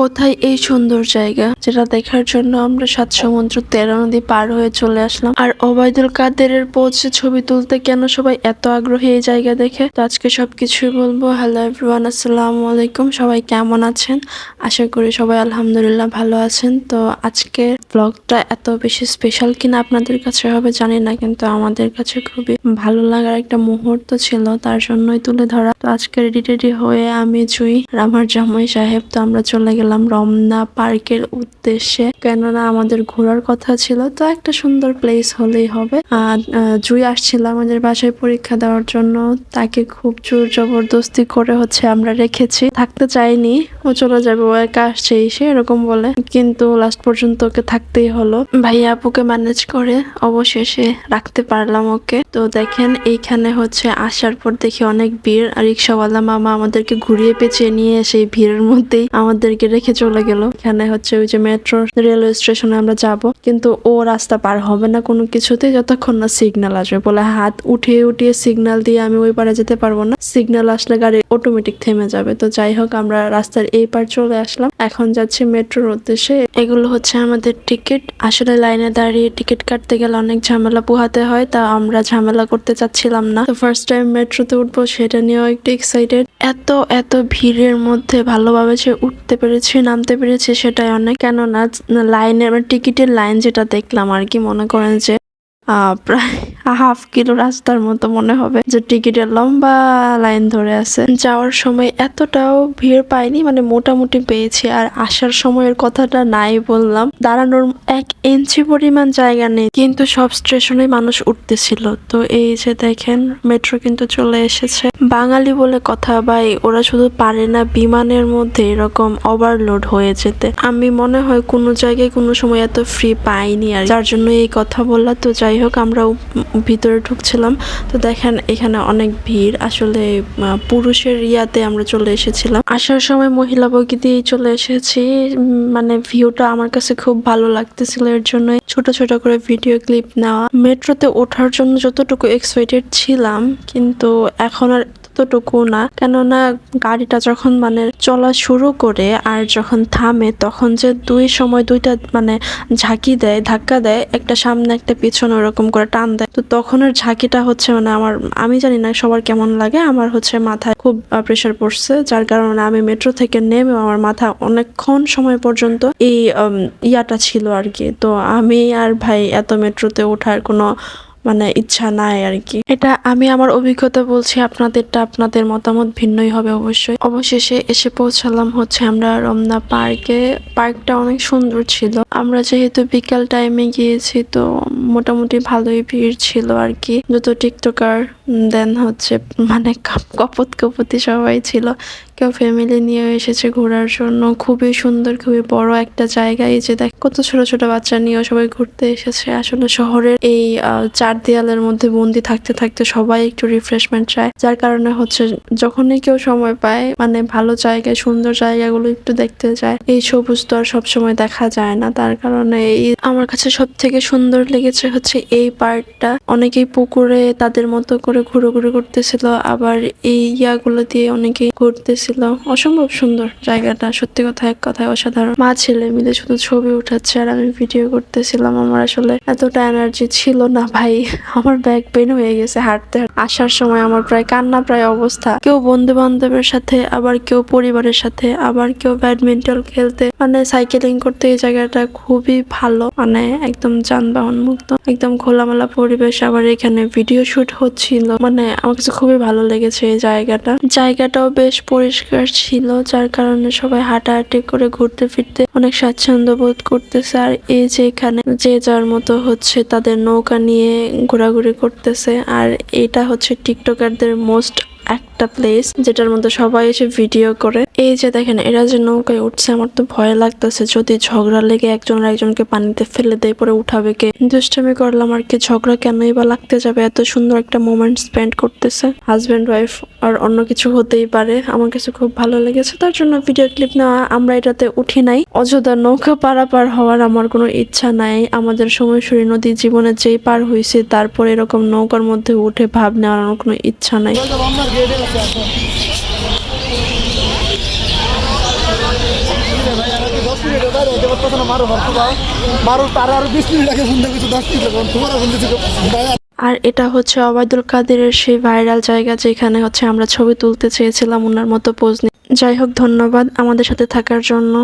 কোথায় এই সুন্দর জায়গা? যেটা দেখার জন্য আমরা সাত সমুদ্র তেরো নদী পার হয়ে চলে আসলাম। আর ওবায়দুল কাদেরের পৌঁছে ছবি তুলতে কেন সবাই এত আগ্রহী এই জায়গা দেখে, তো আজকে সবকিছুই বলব। হ্যালো এভরিওয়ান আসসালামু আলাইকুম। সবাই কেমন আছেন? আশা করি সবাই আলহামদুলিল্লাহ ভালো আছেন। তো আজকে ব্লগটা এত বেশি স্পেশাল কিনা আপনাদের কাছে হবে জানি না, কিন্তু আমাদের কাছে খুবই ভালো লাগার একটা মুহূর্ত ছিল, তার জন্যই তুলে ধরা। তো আজকে রেডি টেডি হয়ে আমি জুই আর আমার জামাই সাহেব, তো আমরা চলে গেলাম। রমনা পার্কের উদ্দেশ্যে। কেননা আমাদের ঘোরার কথা ছিল, তো একটা সুন্দর প্লেস হলেই হবে। আর জুই আসছিল আমাদের বাসায় পরীক্ষা দেওয়ার জন্য। তাকে খুব জোর জবরদস্তি করে হচ্ছে আমরা রেখেছি। থাকতে চাইনি, ও চলে যাবে, ও একা আসছে এসে, এরকম বলে। কিন্তু লাস্ট পর্যন্ত ওকে থাকতেই হলো। ভাইয়া আপুকে ম্যানেজ করে অবশেষে রাখতে পারলাম ওকে। তো দেখেন, এইখানে হচ্ছে আসার পর দেখি অনেক ভিড়। আর রিক্সাওয়ালা মামা আমাদেরকে ঘুরিয়ে পেঁচিয়ে নিয়ে সেই ভিড়ের মধ্যেই আমাদেরকে রেখে চলে গেল। এখানে হচ্ছে ওই যে মেট্রো রেলওয়ে স্টেশনে আমরা যাব। কিন্তু ও রাস্তা পার হবে না কোনো কিছুতে, যতক্ষণ না সিগন্যাল আসবে। বলে হাত উঠিয়ে উঠিয়ে সিগন্যাল দিয়ে আমি ওই পারে যেতে পারব না। সিগন্যাল আসলে গাড়ি অটোমেটিক থেমে যাবে। তো যাই হোক, আমরা রাস্তার এই পার চলে আসলাম। এখন যাচ্ছি মেট্রোর উদ্দেশ্যে এগুলো হচ্ছে আমাদের টিকিট আসলে লাইনে দাঁড়িয়ে টিকিট কাটতে গেলে অনেক ঝামেলা পোহাতে হয়। তা আমরা ঝামেলা করতে চাচ্ছিলাম না। তো ফার্স্ট টাইম মেট্রোতে উঠবো, সেটা নিয়েও একটু এক্সাইটেড এত এত ভিড়ের মধ্যে ভালোভাবে সে উঠতে পেরেছে, নামতে পেরেছে সেটাই অনেক। কেননা, লাইনের মানে টিকিটের লাইন যেটা দেখলাম আর কি, মনে করেন যে প্রায় হাফ কিলো রাস্তার মতো মনে হবে যে টিকিটের লম্বা লাইন ধরে আছে। যাওয়ার সময় এতটাও ভিড় পাইনি মানে মোটামুটি পেয়েছি। আর আসার সময়ের কথাটা নাই বললাম। দাঁড়ানোর এক ইঞ্চি পরিমাণ জায়গা নেই, কিন্তু সব স্টেশনে মানুষ উঠতেছিল। তো এই যে দেখেন, মেট্রো কিন্তু চলে এসেছে। বাঙালি বলে কথা, ভাই, ওরা শুধু পারে না বিমানের মধ্যে এরকম ওভারলোড হয়ে যেতে। আমি মনে হয় কোনো জায়গায় কোনো সময় এত ফ্রি পাইনি আর যার জন্য এই কথা বললা তো যাই হোক আমরা ভিতরে ঢুকছিলাম। তো দেখেন, এখানে অনেক ভিড়। আসলে পুরুষের ইয়াতে আমরা চলে এসেছিলাম। আসার সময় মহিলা বগি দিয়েই চলে এসেছি। মানে ভিউটা আমার কাছে খুব ভালো লাগতেছিল। এর জন্য ছোট ছোট করে ভিডিও ক্লিপ নেওয়া। মেট্রোতে ওঠার জন্য যতটুকু এক্সাইটেড ছিলাম, কিন্তু এখন আর ততটুকু না। কেননা গাড়িটা যখন মানে চলা শুরু করে আর যখন থামে, তখন যে দুই সময় দুইটা মানে ঝাঁকি দেয়, ধাক্কা দেয়, একটা সামনে, একটা পিছনে ওরকম করে টান দেয়। তো তখনের ঝাঁকিটা হচ্ছে মানে আমার, আমি জানি না সবার কেমন লাগে, আমার হচ্ছে মাথায় খুব প্রেশার পড়ছে। যার কারণে আমি মেট্রো থেকে নেমে আমার মাথা অনেকক্ষণ সময় পর্যন্ত এই ইয়াটা ছিল আর কি। তো আমি আর ভাই এত মেট্রোতে ওঠার কোনো মানে ইচ্ছা নাই আর কি এটা আমি আমার অভিজ্ঞতা বলছি, আপনাদেরটা আপনাদের মতামত ভিন্নই হবে অবশ্যই। অবশেষে এসে পৌঁছালাম হচ্ছে আমরা রমনা পার্কে। পার্কটা অনেক সুন্দর ছিল। আমরা যেহেতু বিকাল টাইমে গিয়েছি, তো মোটামুটি ভালোই ভিড় ছিল আর কি যত টিকটকার দেন হচ্ছে মানে কাপ- কপত, কপতি সবাই ছিল। কেউ ফ্যামিলি নিয়ে এসেছে ঘোরার জন্য। খুবই সুন্দর, খুবই বড় একটা জায়গা এই যে দেখ, কত ছোট ছোট বাচ্চা নিয়েও সবাই ঘুরতে এসেছে। আসলে শহরের এই চার দেয়ালের মধ্যে বন্দি থাকতে থাকতে সবাই একটু রিফ্রেশমেন্ট চায়। যার কারণে হচ্ছে যখনই কেউ সময় পায় মানে ভালো জায়গায়, সুন্দর জায়গাগুলো একটু দেখতে যায়। এই সবুজ তো আর সবসময় দেখা যায় না। তার কারণে এই আমার কাছে সব থেকে সুন্দর লেগেছে হচ্ছে এই পার্কটা। অনেকেই পুকুরে তাদের মতো করে ঘুরোঘুরি করতেছিল, আবার এই ইয়াগুলো দিয়ে অনেকেই ঘুরতেছিল। অসম্ভব সুন্দর। জায়গাটা সত্যি কথা, এক কথায় অসাধারণ। মা ছেলে মিলে শুধু ছবি উঠাচ্ছে আর আমি ভিডিও করতেছিলাম। আমার আসলে এতটা এনার্জি ছিল না ভাই। আমার ব্যাক পেন হয়ে গেছে হাঁটতে। আসার সময় আমার প্রায় কান্না প্রায় অবস্থা। কেউ বন্ধু বান্ধবের সাথে, আবার কেউ পরিবারের সাথে, আবার কেউ ব্যাডমিন্টন খেলতে। মানে সাইকেলিং করতে এই জায়গাটা খুবই ভালো। মানে একদম যানবাহন মুক্ত, একদম খোলামেলা পরিবেশ। আবার এখানে ভিডিও শুট হচ্ছিল। মানে আমার কাছে খুবই ভালো লেগেছে এই জায়গাটা। জায়গাটাও বেশ পরিষ্কার ছিল, যার কারণে সবাই হাঁটাহাঁটি করে ঘুরতে ফিরতে অনেক স্বাচ্ছন্দ্য বোধ করতেছে। আর এই যে এখানে যে যার মতো হচ্ছে তাদের নৌকা নিয়ে ঘোরাঘুরি করতেছে। আর এটা হচ্ছে টিকটকারদের মোস্ট একটা প্লেস যেটার মধ্যে সবাই এসে ভিডিও করে। এই যে দেখেন, এরা যে নৌকায় উঠছে, আমার তো ভয় লাগতেছে। যদি ঝগড়া লেগে একজন একজনকে পানিতে ফেলে দেয়, পরে উঠাবে কে? দুষ্টামি করলাম আর কি, ঝগড়া কেনই বা লাগতে যাবে? এত সুন্দর একটা মোমেন্ট স্পেন্ড করতেছে। হাজব্যান্ড ওয়াইফ আর অন্য কিছু হতেই পারে। আমার কাছে খুব ভালো লেগেছে। তার জন্য ভিডিও ক্লিপ নেওয়া আমরা এটাতে উঠি নাই। অযোধ্যা নৌকা পারাপার হওয়ার আমার কোনো ইচ্ছা নাই। আমাদের সময়সূরী নদী জীবনে যেই পার হয়েছে তারপর এরকম নৌকার মধ্যে উঠে ভাব নেওয়ার আমার কোনো ইচ্ছা নাই। আর এটা হচ্ছে অবায়দুল কাদেরের সেই ভাইরাল জায়গা যেখানে হচ্ছে আমরা ছবি তুলতে চেয়েছিলাম ওনার মতো পোজ নিয়ে। যাই হোক, ধন্যবাদ আমাদের সাথে থাকার জন্য।